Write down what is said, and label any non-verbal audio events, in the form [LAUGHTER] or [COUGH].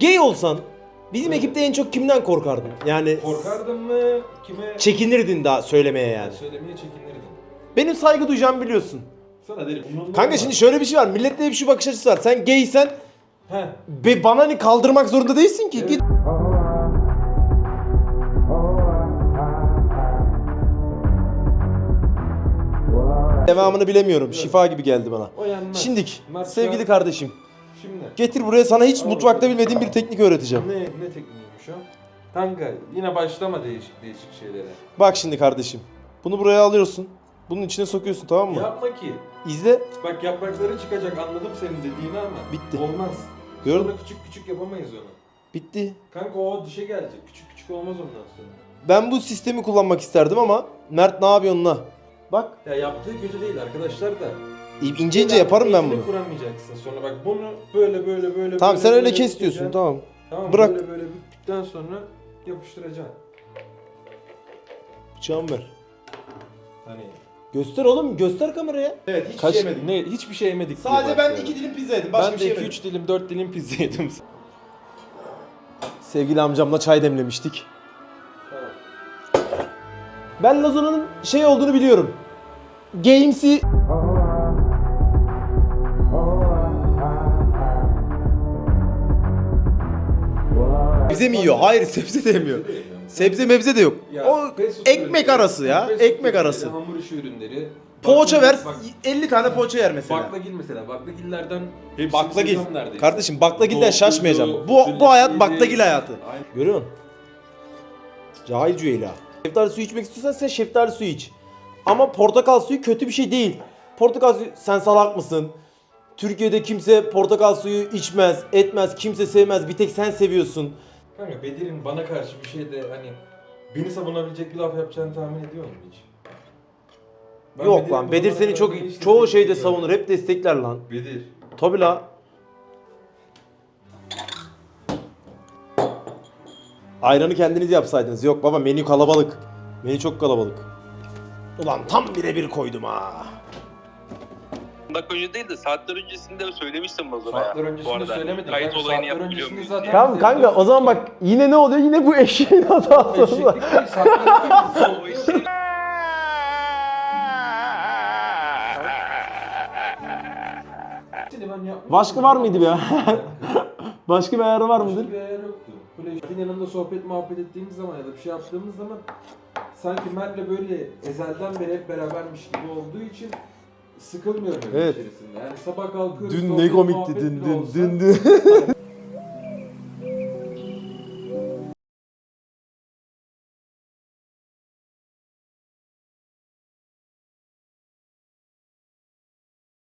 Gay olsan bizim ekipte en çok kimden korkardın? Yani Korkardın mı? Kime? çekinirdin daha söylemeye yani. Söylemeye çekinirdin. Benim saygı duyacağımı biliyorsun. Sana derim. umurumda Kanka şimdi şöyle bir şey var. Millette hep şu bakış açısı var. Sen gaysen Heh. be bana hani kaldırmak zorunda değilsin ki. Git. Devamını bilemiyorum. Şifa gibi geldi bana. O. Şimdik sevgili kardeşim. Şimdi. Getir buraya sana hiç mutfakta bilmediğim bir teknik öğreteceğim. Ne, ne tekniğiymiş o? Kanka yine başlama değişik değişik şeylere. Bak şimdi kardeşim. Bunu buraya alıyorsun. Bunun içine sokuyorsun tamam mı? Yapma ki. İzle. Bak yaprakları çıkacak anladım senin dediğini ama. Bitti. Olmaz. Gördün Sonra küçük küçük yapamayız onu. Bitti. Kanka o dişe gelecek. Küçük küçük olmaz ondan sonra. Ben bu sistemi kullanmak isterdim ama Mert ne yapıyorsun la? Bak Ya yaptığı kötü değil arkadaşlar da. İnce ince yaparım ben bunu. kuramayacaksın sonra bak bunu böyle böyle böyle Tamam böyle, sen öyle böyle kes diyorsun tamam. Tamam Bırak. böyle böyle büktükten sonra yapıştıracaksın. Bıçağımı ver. Hani Göster oğlum göster kameraya. Evet hiç kaç ne hiçbir şey yemedik. diye Sadece ben iki dilim pizza yedim. Başka ben bir de şey 2 yemedim. 3 dilim 4 dilim pizza yedim. Sevgili amcamla çay demlemiştik. Tamam. Ben Lazona'nın şey olduğunu biliyorum. Games'i Sebze mi yiyor? Hayır sebze de yemiyor. Sebze mebze de yok. Ya, o fast food ekmek ürünleri, arası ya. fast food Ekmek ürünleri, arası. Hamur işi ürünleri. Poğaça ver Bak, 50 tane poğaça yer mesela. baklagil mesela. Baklagillerden hepsini Baklagil. seviyorum neredeyse. Kardeşim baklagilden şaşmayacağım. Bu bu hayat baklagil hayatı. Aynen. Görüyor musun? Cahil Cüeyla. Şeftali suyu içmek istiyorsan sen şeftali suyu iç. Ama portakal suyu kötü bir şey değil. Portakal suyu sen salak mısın? Türkiye'de kimse portakal suyu içmez, etmez, kimse sevmez. Bir tek sen seviyorsun. Kanka Bedir'in bana karşı bir şey de hani beni savunabilecek bir laf yapacağını tahmin ediyor musun hiç? Ben Yok Bedir'in lan Bedir seni çok hiç çoğu şeyde savunur, hep destekler lan. Bedir. Tabi la. Ayranı kendiniz yapsaydınız. Yok baba menü kalabalık. Menü çok kalabalık. Ulan tam birebir koydum ha. Dakika önce değil de saatler öncesinde söylemiştim Lazona ya. Saatler Bu öncesinde arada. söylemedik. Kayıt olayını saatler yapabiliyor öncesinde muyuz zaten-. Tamam kanka o zaman bak yine ne oluyor? Yine bu eşeğin hatası. Eşeklik değil, saatler. [LAUGHS] O. Başka var mıydı be? [LAUGHS] Başka bir ayarı var Başka mıdır? bir ayar yoktu. Mert'in yanında sohbet muhabbet ettiğimiz zaman ya da bir şey yaptığımız zaman sanki Mert'le böyle ezelden beri hep berabermiş gibi olduğu için sıkılmıyorum Evet. içerisinde. Yani sabah kalkıyoruz. Dün ne komikti dün dün dün dün. [LAUGHS] [LAUGHS]